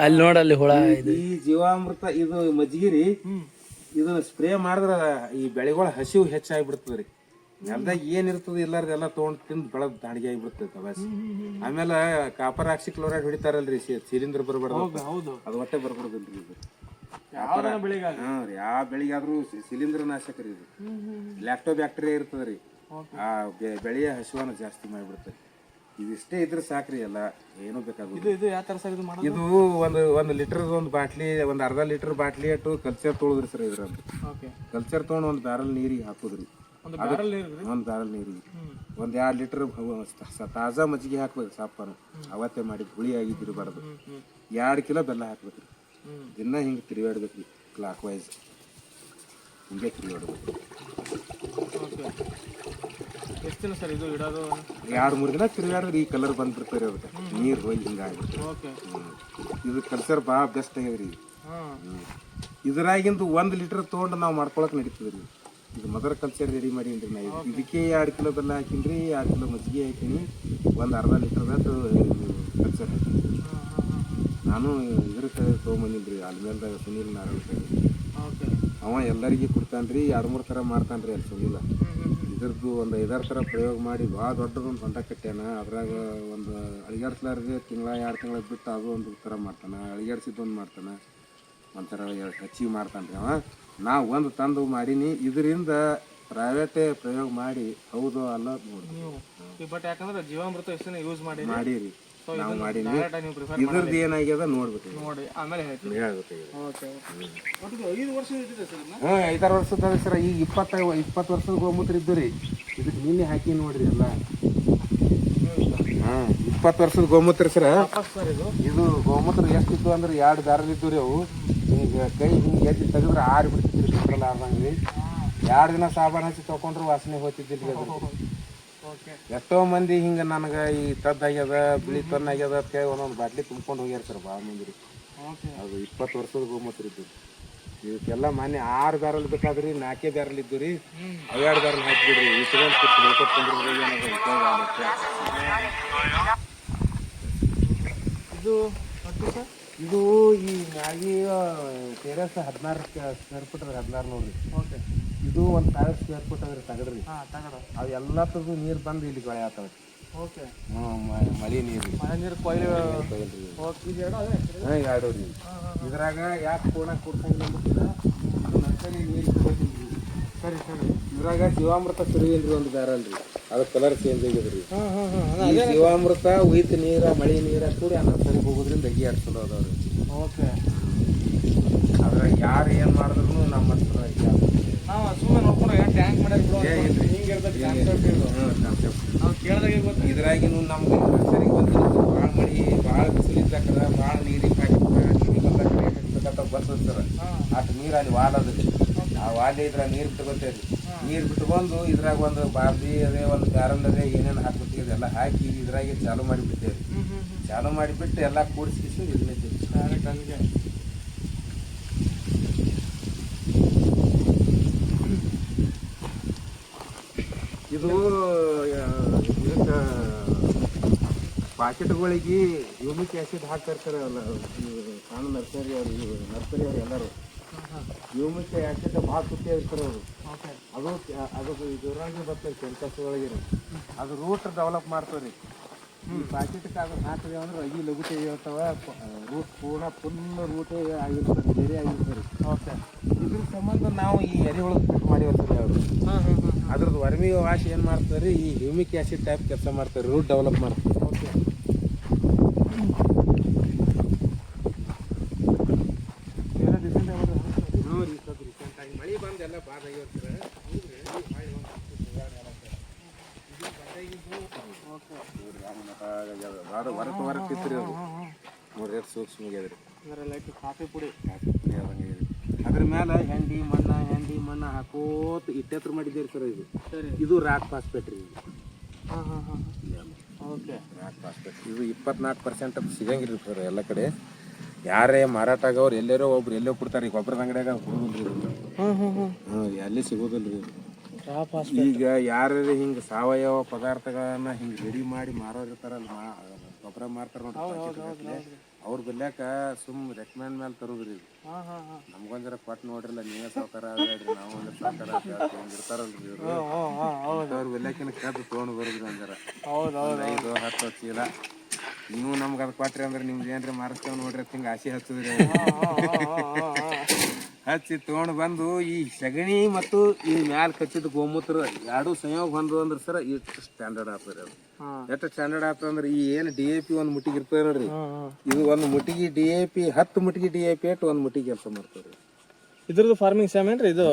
ಅಲ್ಲಿ ನೋಡಲ್ಲಿ ಹುಳ ಈ ಜೀವಾಮೃತ ಇದು ಮಜ್ಜಿಗೆ ರೀ ಇದನ್ನ ಸ್ಪ್ರೇ ಮಾಡಿದ್ರ ಈ ಬೆಳೆಗಳ ಹಸಿವು ಹೆಚ್ಚಾಗಿ ರೀ ನೆಲ್ದಾಗ ಏನ್ ಇರ್ತದ ಇಲ್ಲಾರ್ದ ತಗೊಂಡ್ ತಿಂದು ಬೆಳದ್ ದಾಡಿಗೆ ಆಗಿಬಿಡ್ತದೆ ತವಾಸಿ ಆಮೇಲೆ ಕಾಪರ್ ಆಕ್ಸಿ ಕ್ಲೋರೈಡ್ ಹೊಡಿತಾರಲ್ರಿ ಸಿಲಿಂಡರ್ ಬರ್ಬಾರ್ದು. ಹೌದು ಅದು ಒಟ್ಟೆ ಬರ್ಬಾರ್ದಲ್ರಿ ಇದು ಹಾ ರೀ ಯಾವ ಬೆಳಿಗಾದ್ರೂ ಶಿಲೀಂಧ್ರ ನಾಶಕ ರೀ ಇದು. ಲ್ಯಾಕ್ಟೋ ಬ್ಯಾಕ್ಟೀರಿಯಾ ಇರ್ತದ್ರಿ ಆ ಬೆಳೆಯ ಹಸುವನ್ನ ಜಾಸ್ತಿ ಮಾಡಿಬಿಡ್ತದೆ. ಇದಿಷ್ಟೇ ಇದ್ರೆ ಸಾಕ್ರಿ ಎಲ್ಲ ಏನು ಬೇಕಾಗುತ್ತೆ ಇದು ಇದು ಯಾವ ತರ ಸರ್ ಇದು ಮಾಡೋದು? ಇದು ಒಂದು ಒಂದು ಲೀಟರ್ ಒಂದು ಬಾಟ್ಲಿ ಒಂದು ಅರ್ಧ ಲೀಟರ್ ಬಾಟ್ಲಿ ಅಟ್ಟು ಕಲ್ಚರ್ ತೊಳದ್ರಿ ಸರ್ ಇದ್ರ ಕಲ್ಚರ್ ತೊಗೊಂಡು ಒಂದು ಬ್ಯಾರಲ್ ನೀರಿಗೆ ಹಾಕೋದ್ರಿ. ಒಂದು ಬ್ಯಾರಲ್ ನೀರು ಒಂದು ಬ್ಯಾರಲ್ ನೀರಿಗೆ ಒಂದು ಎರಡು ಲೀಟರ್ ತಾಜಾ ಮಜ್ಜಿಗೆ ಹಾಕ್ಬೇಕು ಸಾಪಾರ ಅವತ್ತೇ ಮಾಡಿ ಹುಳಿ ಆಗಿದ್ದಿರಬಾರ್ದು. ಎರಡು ಕಿಲೋ ಬೆಲ್ಲ ಹಾಕ್ಬೇಕ್ರಿ. ರೀ ದಿನ ಹಿಂಗೆ ತಿರುಗಾಡ್ಬೇಕ್ರಿ ಕ್ಲಾಕ್ ವೈಸ್ ಹಿಂಗೆ ತಿರುಗಾಡ್ಬೇಕು. ಎಷ್ಟು ದಿನ ಸರ್ ಇದು ಇಡೋದು? ಎರಡು ಮೂರು ದಿನ ತಿರುಗಾಡಿದ್ರೆ ಈ ಕಲರ್ ಬಂದ್ಬಿಡ್ತಾರೆ ಅದಕ್ಕೆ ನೀರು ಹೋಗಿ ಹಿಂಗಾಗ್ಬಿಟ್ಟು ಇದು ಕಲ್ಸರ್ ಭಾಳ ಬೆಸ್ಟ್ ಆಗ್ಯದ್ರಿ ಇದ್ರಾಗಿಂದು ಒಂದು ಲೀಟರ್ ತೊಗೊಂಡು ನಾವು ಮಾಡ್ಕೊಳಕ್ ನಡೀತದ್ರಿ ಇದು ಮದರ್ ಕಲ್ಚರ್ ರೆಡಿ ಮಾಡೀನಿ ನಾ ಇದು. ಇದಕ್ಕೆ ಎರಡು ಕಿಲೋ ಬೆಲ್ಲ ಹಾಕಿನ್ರಿ ಎರಡು ಕಿಲೋ ಮಜ್ಜಿಗೆ ಹಾಕೀನಿ ಒಂದು ಅರ್ಧ ಲೀಟರ್ದಷ್ಟು ಕಲ್ಚರ್ ಹಾಕೀನಿ. ನಾನು ಇದ್ರ ಕಡೆ ತೊಗೊಂಬಂದಿನಿ ರೀ ಅಲ್ಮೇಲ್ದಾಗ ಸುನೀಲ್ ನಾರಾಯಣ ಕಡೆ. ಅವ ಎಲ್ಲರಿಗೆ ಕೊಡ್ತಾನ್ರಿ ಎರಡು ಮೂರು ಥರ ಮಾಡ್ತಾನ್ರಿ ಅಲ್ಲಿ ಸುನೀಲ. ಇದ್ರದ್ದು ಒಂದು ಐದಾರು ಥರ ಪ್ರಯೋಗ ಮಾಡಿ ಭಾಳ ದೊಡ್ಡದೊಂದು ಹೊಂಡ ಕಟ್ಟ್ಯಾನ ಅದ್ರಾಗ ಒಂದು ಅಳಿಗಾಡ್ಸ್ಲಾರ್ದೆ ತಿಂಗಳ ಎರಡು ತಿಂಗಳ ಬಿಟ್ಟು ಅದು ಒಂದು ಥರ ಮಾಡ್ತಾನೆ ಅಳಿಗಾಡ್ಸಿದ್ದೊಂದು ಮಾಡ್ತಾನೆ ಒಂಥರ ಎರಡು ಮಾಡ್ತಾನೆ ರೀ ಅವ. ನಾ ಒಂದು ತಂದು ಮಾಡೀನಿ. ಇದರಿಂದ ಪ್ರೈವೇಟೇ ಪ್ರಯೋಗ ಮಾಡಿ ಹೌದು ಅಲ್ಲ ನೋಡಿ ನೀವು ಬಟ್ ಯಾಕಂದ್ರೆ ಜೀವಾಮೃತ ಎಷ್ಟು ಯೂಸ್ ಮಾಡಿ ಮಾಡೀರಿ. ನಾವು ಮಾಡೀನಿ. ಪ್ರಿಫರ್ ಇದ್ರದ್ದು ಏನಾಗ್ಯದ ನೋಡ್ಬೇಕು ನೋಡಿ ಆಮೇಲೆ ಹೇಳ್ತೀನಿ. ಹೇಳ್ಬೇಕು ಓಕೆ ಐದು ವರ್ಷ ಇಟ್ಟಿದೆ ಸರ್ ಐದಾರು ವರ್ಷದ ಸರ್ ಈಗ ಇಪ್ಪತ್ತ ಇಪ್ಪತ್ತು ವರ್ಷದ ಗೋಮೂತ್ರ ಇದ್ದು ರೀ ಇದಕ್ಕೆ ನಿನ್ನೆ ಹಾಕಿ ನೋಡ್ರಿ ಎಲ್ಲ. ಹಾಂ ಇಪ್ಪತ್ತು ವರ್ಷದ ಗೋಮೂತ್ರ ಸರ. ಇದು. ಇದು ಗೋಮೂತ್ರ ಎಷ್ಟಿದ್ದು ಅಂದ್ರೆ ಎರಡು ದಾರದಿದ್ದು ರೀ ಅವು. ಈಗ ಕೈ ಹಿಂಗೆ ಎದ್ದು ತೆಗೆದ್ರೆ ಆರಿ ಬಿಡ್ತಿದ್ರು ಕಂಟ್ರೋಲ್ ರೀ ಎರಡು ದಿನ ಸಾಬಾನು ಹಚ್ಚಿ ತೊಗೊಂಡ್ರು ವಾಸನೆ ಹೋಗ್ತಿದ್ದಿಲ್ಲ ಎಷ್ಟೋ ಮಂದಿ ಹಿಂಗೆ ನನಗೆ ಈ ತದ್ದಾಗ್ಯದ, ಬಿಳಿ ತನ್ನಾಗ್ಯದ ಅಂತ ಹೇಳಿ ಒಂದೊಂದು ಬಾಟ್ಲಿ ತುಂಬ್ಕೊಂಡು ಹೋಗ್ಯಾರ ಸರ್ ಭಾಳ ಮಂದಿ ಅದು ಇಪ್ಪತ್ತು ವರ್ಷದ ಗೋಮೂತ್ರ ಇದ್ದು. ಇವಕ್ಕೆಲ್ಲ ಮೊನ್ನೆ ಆರು ಬ್ಯಾರಲ್ ಬೇಕಾದ್ರಿ, ನಾಲ್ಕೇ ಬ್ಯಾರಲ್ ಇದ್ದು ರೀ. ಅವೆರಡು ಬ್ಯಾರಲ್ ಹಾಕಿಬಿಡ್ರಿ. ಇದು ಒಟ್ಟು ಸರ್? ಇದು ಈ ಮ್ಯಾಗಿ ಟೆರಸ್ ಹದಿನಾರು ಸ್ಕ್ವೇರ್ ಫುಟ್ ಅದ್ರ ಹದಿನಾರು ನೋಡ್ರಿ. ಓಕೆ. ಇದು ಒಂದು ಸಾವಿರ ಸ್ಕ್ವೇರ್ ಫುಟ್ ಅದ್ರಿ ತಗಡ್ರಿ ಹಾಂ ತಗಡ ಅವು ಎಲ್ಲ ನೀರು ಬಂದು ಇಲ್ಲಿ ಕೊಳೆ ಆತಾವ ಓಕೆ. ಹ್ಞೂ ಮಳೆ ನೀರು ಮಳೆ ನೀರು ಕೊಯ್ಲು ತಗಲ್ರಿ ಓಕೆ ಇದು ಎರಡು ಅದೇ? ಹಾಂ ಎರಡು ರೀ. ಇದ್ರಾಗ ಯಾಕೆ ಕೋಣ ಕೊಡ್ಸಂಗಿಲ್ಲ ನೀರು ಕೊಡ್ತೀನಿ ಸರಿ ಸರಿ. ಇದ್ರಾಗ ಜೀವಾಮೃತ ಸುರಿವಿಲ್ರಿ ಒಂದು ಬ್ಯಾರಲ್ ರೀ ಅದು ಕಲರ್ ಚೇಂಜ್ ಆಗಿದ್ರಿ. ಹಾಂ ಹಾಂ ಹಾಂ. ಈ ಜೀವಾಮೃತ ಉಯ್ತ ನೀರ ಮಳೆ ನೀರ ಕೂಡಿ ಆ ಸರಿ ಹೋಗೋದ್ರಿಂದ ಅಗಿ ಎರಡು ಚಲೋ ಅದಾವ್ರಿ. ಓಕೆ. ಅದ್ರಾಗ ಯಾರು ಏನು ಮಾಡಿದ್ರು ನಮ್ಮ ಹತ್ರ. ನಾವು ಸುಮ್ಮನೆ ನೋಡ್ಕೊಂಡು ಏನು ಟ್ಯಾಂಕ್ ಮಾಡ್ಯಾರ ಬಿಡು ಏ ಇಲ್ರಿ. ಹಿಂಗೆ ಇರ್ತದೆ ಕಾನ್ಸೆಪ್ಟ್. ನಾವು ಕೇಳಿದಾಗೆ ಗೊತ್ತು ಇದ್ರಾಗಿನೂ ನಮ್ಗೆ ನರ್ಸರಿಗೆ ಬಂದಿರೋದು ಭಾಳ ಮಳೆ ಭಾಳ ಬಿಸಿಲಿದ್ದಕ್ಕದ ಭಾಳ ನೀರಿಗೆ ಹಾಕಿ ನೀರಿಗೆ ಬಂದಾಗ ಬರ್ತದೆ ಸರ್ ಅಷ್ಟು ನೀರು ಅಲ್ಲಿ ವಾಲ್ ಅದ. ರೀ ಆ ವಾಡ್ಲಿ ಇದ್ರಾಗ ನೀರು ಬಿಟ್ಕೊತೇವೆ ನೀರು ಬಿಟ್ಕೊಂಡು ಇದ್ರಾಗ ಒಂದು ಬಾರ್ಬಿ ಅದೇ ಒಂದು ಅದೇ ಏನೇನು ಹಾಕ್ಬೇಕು ಇದೆಲ್ಲ ಹಾಕಿ ಇದ್ರಾಗೆ ಚಾಲು ಮಾಡಿಬಿಡ್ತೇವೆ ಚಾಲು ಮಾಡಿಬಿಟ್ಟು ಎಲ್ಲ ಕೂಡಿಸಿ ಅಲ್ಲಿಗೆ ಇದು ಇದಕ್ಕೆ ಪಾಕೆಟ್ಗಳಿಗೆ ಹ್ಯೂಮಿಕ್ ಆ್ಯಸಿಡ್ ಹಾಕ್ತಾ ಇರ್ತಾರೆ ಅಲ್ಲ ಕಾಣು ನರ್ಸರಿ ಅವರು ನರ್ಸರಿ ಅವ್ರು ಎಲ್ಲರೂ. ಹ್ಯೂಮಿಕ್ ಆ್ಯಸಿಡ್ ಭಾಳ ತುಟ್ಟಿ ಇರ್ತಾರೆ ಅವರು ಅದು ಅದು ಇದ್ರಾಗೆ ಬರ್ತದೆ ಕೆಮಿಕಲ್ಸ್ ಒಳಗೆ ಅದು ರೂಟ್ ಡೆವಲಪ್ ಮಾಡ್ತಾರೆ ಈ ಪಾಕೆಟ್ಗೆ ಅದು ಹಾಕಿದೆ ಅಂದ್ರೆ ಅಗಿ ಲಘುಟೆ ಹೇಳ್ತಾವ ರೂಟ್ ಪೂರ್ಣ ಫುಲ್ ರೂಟೇ ಆಗಿರ್ತಾರೆ ಬೇರೆ ಆಗಿರ್ತಾರೆ ಓಕೆ. ಇದ್ರ ಸಂಬಂಧ ನಾವು ಈ ಎರೆಹುಳ ಕಟ್ ಮಾಡಿ ಬರ್ತಾರೆ ಅವರು ಅದ್ರದ್ದು ವರ್ಮಿ ವಾಶ್ ಏನು ಮಾಡ್ತಾರೆ ಈ ಹ್ಯೂಮಿಕ್ ಆಸಿಡ್ ಟೈಪ್ ಕೆಲಸ ಮಾಡ್ತಾರೆ ರೂಟ್ ಡೆವಲಪ್ ಮಾಡ್ತಾರೆ ಓಕೆ ಎಲ್ಲ ಡಿಸೆಂಟ್ ನೋಡಿ ಸ್ವಲ್ಪ ರೀಸೆಂಟ್ ಆಗಿ ಮಳೆ ಬಂದು ಎಲ್ಲ ಬಾದ ಆಗಿರ್ತಾರೆ ಹೊರತು ಹೊರತು ಇತ್ತು ಅದು ನೋಡ್ರಿ ಎಷ್ಟು ಸೂಕ್ಷ್ಮ ಆಗ್ಯದ್ರಿ ಅಂದ್ರೆ ಲೈಕ್ ಕಾಫಿ ಪುಡಿ. ಅದ್ರ ಮೇಲೆ ಹೆಂಡಿ ಮಣ್ಣ ಹೆಂಡಿ ಮಣ್ಣ ಹಾಕೋತ ಇಟ್ಟೆತ್ರ ಮಾಡಿದ್ದೀರಿ ಸರ್ ಇದು. ಸರಿ. ಇದು ರಾಕ್ ಫಾಸ್ಫೇಟ್ ರೀ ಇದು. ಹಾಂ ಹಾಂ ಹಾಂ ಓಕೆ. ರಾಕ್ ಫಾಸ್ಪೇಟ್ ಇದು ಇಪ್ಪತ್ನಾಲ್ಕು ಪರ್ಸೆಂಟ್ ಸಿಗಂಗಿಲ್ಲ ಸರ್ ಎಲ್ಲ ಕಡೆ. ಯಾರೇ ಮಾರಾಟ ಆಗೋರು ಎಲ್ಲರೂ ಒಬ್ರು ಎಲ್ಲೋ ಕೊಡ್ತಾರೆ ಈಗ ಗೊಬ್ಬರದ ಅಂಗಡಿಯಾಗ ಕೊಡೋದಿಲ್ಲ ರೀ ಹ್ಞೂ ಹ್ಞೂ ಹ್ಞೂ ಹ್ಞೂ ಎಲ್ಲಿ ಸಿಗೋದಿಲ್ಲ ರೀ ಈಗ ಯಾರು ಹಿಂಗೆ ಸಾವಯವ ಪದಾರ್ಥಗಳನ್ನ ಹಿಂಗೆ ರೆಡಿ ಮಾಡಿ ಮಾರೋರು ಇರ್ತಾರಲ್ಲ ಮಾ ಗೊಬ್ಬರ ಮಾರ್ತಾರ ನೋಡಿ ಅವ್ರ ಬೆಲ್ಯಾಕ ಸುಮ್ ರೆಕಮೆಂಡ್ ಮೇಲೆ ತರೋದ್ರಿ ನಮ್ಗೊಂದ್ರ ಕೊಟ್ಟು ನೋಡ್ರಲ್ಲ ನೀವೇ ಸಾವುಕಾರ ನಾವು ಅಂದ್ರೆ ಸಾವುಕಾರ ಇರ್ತಾರಲ್ರಿ ಅವ್ರ ಬೆಲ್ಯಾಕಿನ ಕದ್ದು ತೊಗೊಂಡು ಬರೋದ್ರಿ ಅಂದ್ರೆ. ಹೌದು ಹೌದು ಒಂದ್ ಐದು ಹತ್ತು ಚೀಲ. ನೀವು ನಮ್ಗೆ ಅದು ಕೊಟ್ರಿ ಅಂದ್ರೆ ನಿಮ್ದು ಏನ್ರಿ ಮಾರಿಸ್ತೇವೆ ನೋಡ್ರಿ ಅಂತ ಹಿಂಗೆ ಆಸೆ ಹಚ್ಚದ್ರಿ? ಹಚ್ಚಿ ತೊಗೊಂಡು ಬಂದು ಈ ಸಗಣಿ ಮತ್ತು ಈ ಮ್ಯಾಲ ಕಚ್ಚಿದ ಗೋಮೂತ್ರ ಎರಡು ಸಂಯೋಗ ಬಂದ್ರು ಅಂದ್ರೆ ಸರ್ ಎಷ್ಟು ಸ್ಟ್ಯಾಂಡರ್ಡ್ ಆಗ್ತದೆ ಅದು. ಎಷ್ಟು ಸ್ಟ್ಯಾಂಡರ್ಡ್ ಆಗ್ತದೆ ಅಂದ್ರೆ ಈ ಏನು ಡಿ ಎ ಪಿ ಒಂದು ಮುಟ್ಟಿಗೆ ಇರ್ತದೆ ನೋಡ್ರಿ? ಇದು ಒಂದು ಮುಟ್ಟಿಗೆ ಡಿ ಎ ಪಿ ಹತ್ತು ಮುಟ್ಟಿಗೆ ಡಿ ಎ ಪಿ ಒಂದು ಮುಟ್ಟಿಗೆ ಕೆಲಸ ಮಾಡ್ತಾರೆ ಇದ್ರದ್ದು ಫಾರ್ಮಿಂಗ್ ಸೇಮ್ ಏನ್ರಿ ಇದು?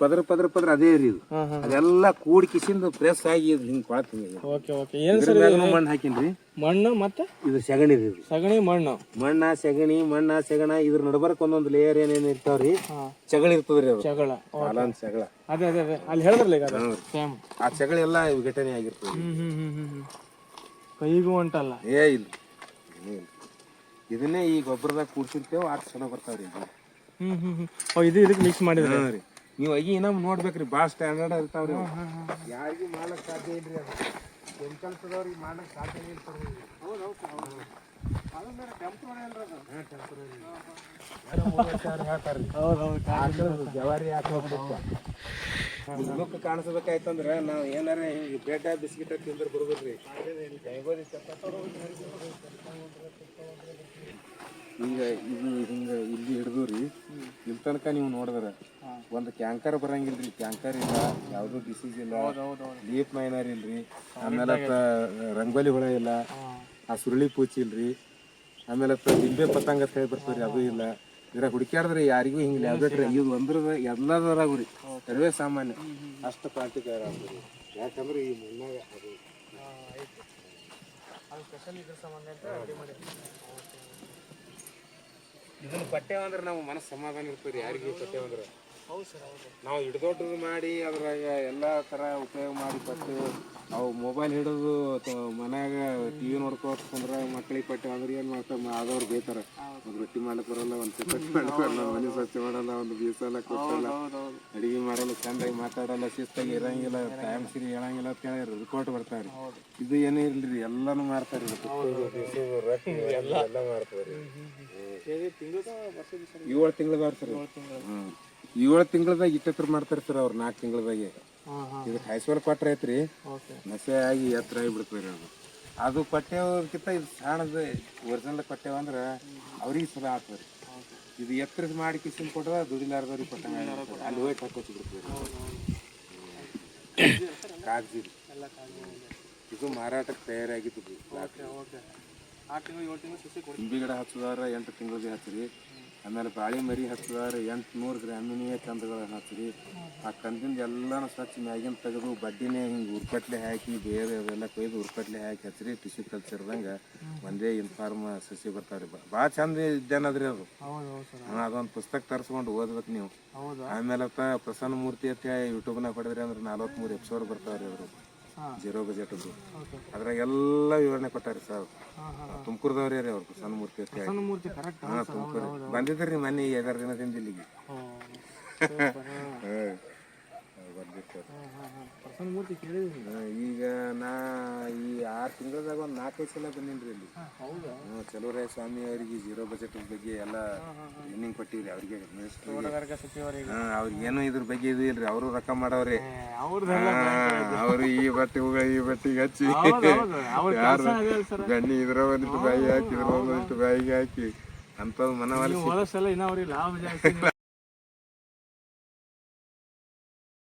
ಪದರ ಪದರ ಪದರ ಅದೇ ರೀ ಇದು. ಹಾಂ ಹಾಂ. ಅದೆಲ್ಲ ಕೂಡಿ ಕಿಸಿಂದ ಪ್ರೆಸ್ ಆಗಿ ಇದು ಹಿಂಗೆ ಕೊಳ್ತೀನಿ ಓಕೆ ಓಕೆ. ಏನು ಸರ್ ಮಣ್ಣು ಹಾಕಿನ್ರಿ ಮಣ್ಣು ಮತ್ತೆ? ಇದು ಸಗಣಿ ರೀ ಇದು. ಸಗಣಿ ಮಣ್ಣು. ಮಣ್ಣ ಸಗಣಿ ಮಣ್ಣ ಸಗಣ ಇದ್ರ ನಡ್ಬರ್ಕ್ ಒಂದೊಂದು ಲೇಯರ್ ಏನೇನು ಇರ್ತಾವ್ರಿ ಚಗಳ ಇರ್ತದ್ರಿ ಅದು. ಜಗಳ ಕಾಲಾನ್ ಚಗಳ ಅದೇ ಅದೇ ಅದೇ. ಅಲ್ಲಿ ಹೇಳಿದ್ರಲ್ಲ ಈಗ. ಸೇಮ್ ಆ ಸಗಣಿ ಎಲ್ಲ ವಿಘಟನೆ ಆಗಿರ್ತದೆ. ಹ್ಮ್ ಹ್ಮ್ ಹ್ಮ್ ಕೈಗೂ ಉಂಟಲ್ಲ ಏ ಇಲ್ಲ. ಏನೂ ಇಲ್ಲ. ಇದನ್ನೇ ಈ ಗೊಬ್ಬರದಾಗ ಕೂಡ್ಸಿರ್ತೇವೆ ಆರು ಚೆನ್ನಾಗಿ ಬರ್ತಾವ್ರಿ ಈಗ ಹ್ಞೂ ಹ್ಞೂ ಓ, ಇದು ಇದಕ್ಕೆ ಮಿಕ್ಸ್ ಮಾಡಿದ್ರೆ? ನೀವು ಅಗಿ ಇನ್ನೊಮ್ಮೆ ನೋಡ್ಬೇಕ್ರಿ ಭಾಳ ಸ್ಟ್ಯಾಂಡರ್ಡ್ ಇರ್ತಾವ್ರಿ. ಯಾರಿಗೂ ಮಾಡಕ್ ಸಾಧ್ಯ ಇಲ್ರಿ ಅದು. ಕೆಮಿಕಲ್ಸ್ ಅದವ್ರಿಗೆ ಮಾಡ್ಲಕ್ ಸಾಧ್ಯ ಜವಾರಿ ಕಾಣಿಸ್ಬೇಕಾಯ್ತಂದ್ರ ನಾವು ಏನಾರ ಹಿಂಗೆ ಬ್ರೆಡ್ ಬಿಸ್ಕಿಟ್ ತಿಂದ್ರೆ ಬರೋದಿಲ್ರಿ ಈಗ ಇದು ಹಿಂಗ ಇಲ್ಲಿ ಹಿಡಿದು ರೀ ಇಲ್ಲಿ ತನಕ ನೀವು ನೋಡಿದ್ರ ಒಂದು ಕ್ಯಾಂಕರ್ ಬರಂಗಿಲ್ರಿ ಕ್ಯಾಂಕರ್ ಇಲ್ಲ ಯಾವ್ದು ಡಿಸೀಸ್ ಇಲ್ಲ ಲೀಪ್ ಮೈನರ್ ಇಲ್ರಿ ಆಮೇಲೆ ರಂಗೋಲಿ ಹುಳ ಇಲ್ಲ ಆ ಸುರುಳಿ ಪೂಚಿ ಇಲ್ರಿ ಆಮೇಲೆ ದಿಂಬೆ ಪತಂಗ ಅಂತ ಹೇಳಿ ಅದು ಇಲ್ಲ. ಇದ್ರಾಗ ಹುಡುಕ್ಯಾಡಿದ್ರೆ ಯಾರಿಗೂ ಹಿಂಗೆ ಲ್ಯಾಬ್ರೇಟ್ರಿ ಇದು ಒಂದ್ರದ ಎಲ್ಲದರಾಗು ರೀ ಸರ್ವೇ ಸಾಮಾನ್ಯ. ಅಷ್ಟು ಆಗ್ತದೆ ಯಾಕಂದ್ರೆ ಈ ಮಣ್ಣಾಗ ಅದು ಇದನ್ನ ಪಟ್ಟೆವ ಅಂದ್ರೆ ನಾವು ಮನಸ್ಸು ಸಮಾಧಾನ ಇರ್ತದೆ ಯಾರಿಗೂ ಪಟ್ಟೆವ ಅಂದ್ರೆ ಹೌದು ಸರ್ ನಾವು ಹಿಡ್ದೊಡ್ಡದು ಮಾಡಿ ಅದ್ರಾಗ ಎಲ್ಲ ಥರ ಉಪಯೋಗ ಮಾಡಿ ಕೊಟ್ಟು ಅವು ಮೊಬೈಲ್ ಹಿಡಿದು ಮನ್ಯಾಗ ಟಿ ವಿ ನೋಡ್ಕೋತ ಕುಂದ್ರೆ ಮಕ್ಳಿಗೆ ಪಟ್ಟೆ ಅಂದ್ರೆ ಏನು ಮಾಡ್ತಾರೆ ಆದವ್ರು ಬೇತಾರ. ಒಂದು ರೊಟ್ಟಿ ಮಾಡಕ್ ಬರಲ್ಲ ಒಂದು ಚಪಾತಿ ಮಾಡಕ್ ಬರಲ್ಲ ಮನೆ ಸ್ವಚ್ಛ ಮಾಡಲ್ಲ ಒಂದು ಬೀಸಲ್ಲ ಕೊಟ್ಟಲ್ಲ. ಹೌದು ಹೌದು. ಅಡಿಗೆ ಮಾಡಲ್ಲ ಚಂದಾಗಿ ಮಾತಾಡಲ್ಲ ಶಿಸ್ತಾಗಿ ಇರಂಗಿಲ್ಲ ಟೈಮ್ ಸಿರಿ ಹೇಳಂಗಿಲ್ಲ ಅಂತ ಹೇಳಿ ರಿಪೋರ್ಟ್ ಬರ್ತಾರೆ ಇದು ಏನೂ ಇಲ್ರಿ ಎಲ್ಲಾನು ಮಾಡ್ತಾರೆ ಏಳು ಎಲ್ಲ ಮಾಡ್ತಾರೆ. ಇದು ತಿಂಗಳು ಸರ್ ಏಳು ತಿಂಗಳದಾಗ ಇಟ್ಟತ್ರ ಮಾಡ್ತಾರೆ ಸರ್ ಅವ್ರು ನಾಲ್ಕು ತಿಂಗಳದಾಗೆ. ಇದಕ್ಕೆ ಹೈಸ್ಕೂಲ್ ಕೊಟ್ರೆ ಐತ್ರಿ. ನಸೆ ಆಗಿ ಎತ್ತರ ಆಗಿ ರೀ ಅದು. ಅದು ಪಟ್ಟೆವ್ಕಿಂತ ಇದು ಸಣ್ಣದ ಒರಿಜಿನಲ್ ಪಟ್ಟೆವ ಅಂದ್ರೆ ಅವ್ರಿಗೆ ಸುಲಾ ಆಗ್ತದೆ ಇದು ಎತ್ತರದ ಮಾಡಿ ಕಿಸಿನ್ ಕೊಟ್ಟರೆ ದುಡಿಲಾರ್ದವ್ರಿ ಆಗ್ತದೆ. ಅಲ್ಲಿ ಹೋಗಿ ಹಾಕೋತಿ ಬಿಡ್ತೀವಿ ಕಾಗಜಿ. ಇದು. ಮಾರಾಟಕ್ಕೆ ತಯಾರಾಗಿತ್ತು ರೀ. ಗಿಡ ಹಚ್ಚುದಾರ ಎಂಟು ತಿಂಗಳಿಗೆ ಹಚ್ಚಿರಿ ಆಮೇಲೆ ಬಾಳಿ ಮರಿ ಹಚ್ಚುದಾರ ಎಂಟು ನೂರು ಗ್ರಾಮಿನಿಯ ಚಂದಗಳ ಹಚ್ಚಿರಿ. ಆ ಕಂದಿಂದ ಎಲ್ಲನೂ ಸ್ವಚ್ಛ ಮ್ಯಾಗಿನ ತೆಗೆದು ಬಡ್ಡಿನೇ ಹಿಂಗೆ ಉರ್ಪಟ್ಲೆ ಹಾಕಿ ಬೇರೆ ಅವೆಲ್ಲ ಕೊಯ್ದು ಉರ್ಪಟ್ಲೆ ಹಾಕಿ ಹಚ್ಚಿರಿ ಟಿಶ್ಯೂ ಕಲ್ಚರ್ದಂಗೆ ಒಂದೇ ಇನ್ಫಾರ್ಮ್ ಸಸಿ ಬರ್ತಾವ್ರಿ. ಭಾಳ ಚಂದ ಇದ್ದೇನೆ ಅದ್ರಿ ಅದು ಅದೊಂದು ಪುಸ್ತಕ ತರಿಸ್ಕೊಂಡು ಓದ್ಬೇಕು ನೀವು. ಆಮೇಲೆ ಪ್ರಸನ್ನ ಮೂರ್ತಿ ಅಂತ ಯೂಟ್ಯೂಬ್ನಾಗ ಹೊಡೆದ್ರಿ ಅಂದ್ರೆ ನಲ್ವತ್ಮೂರು ಎಪಿಸೋಡ್ ಬರ್ತಾವ್ರಿ ಅವರು ಜೀರೋ ಬಜೆಟ್ದು ಅದು ಅದ್ರಾಗ ಎಲ್ಲ ವಿವರಣೆ ಕೊಟ್ಟಾರಿ ಸರ್ ತುಮಕೂರ್ದವ್ರೇ ರೀ ಅವ್ರು? ಸಣ್ಣ ಮೂರ್ತಿ ಹಾ ತುಮಕೂರು. ಬಂದಿದ್ರಿ ಮೊನ್ನೆ ಐದಾರು ದಿನದಿಂದ ಇಲ್ಲಿಗೆ. ಮೂರ್ತಿ ಹಾ, ಈಗ ನಾ ಈ ಆರು ತಿಂಗಳದಾಗ ಒಂದ್ ನಾಲ್ಕೈದು ಸಲ ಬಂದೀನಿ ಇಲ್ಲಿ. ಹೌದಾ? ಹ್ಮ್, ಚಲುವರಾಯ ಸ್ವಾಮಿ ಅವರಿಗೆ ಜೀರೋ ಬಜೆಟ್ ಬಗ್ಗೆ ಎಲ್ಲ ಟ್ರೈನಿಂಗ್ ಕೊಟ್ಟಿವ್ರಿ ಅವ್ರಿಗೆ. ministry ಗೆ. ತೋಟಗಾರಿಕಾ ಸಚಿವರಿಗೆ. ಹಾ, ಅವ್ರಿಗೇನು ಇದ್ರ ಬಗ್ಗೆ ಇದು ಇಲ್ರಿ ಅವರು ರೊಕ್ಕ ಮಾಡವ್ರಿ. ಅವ್ರದ್ದೆಲ್ಲ ಅವರು ಈ ಬಟ್ಟೆ ಹೋಗ ಈ ಬಟ್ಟೆಗೆ ಹಚ್ಚಿ. ಹೌದು, ಹೌದು. ಅವ್ರ ಯಾರು ಕೆಲ್ಸ ಅದೇ ಅಲ್ಲ sir. ಗಣ್ಣಿ ಇದ್ರ ಒಂದಿಟ್ಟು ಬಾಯಿಗೆ ಹಾಕಿ ಇದ್ರ ಒಂದಿಟ್ಟು ಬಾಯಿಗೆ ಹಾಕಿ. ಅಂತ ಮನವಲ್ಲಿ ಇನ್ನೂ ಅವ್ರಿಗೆ ಲಾಭ ಜಾಸ್ತಿ.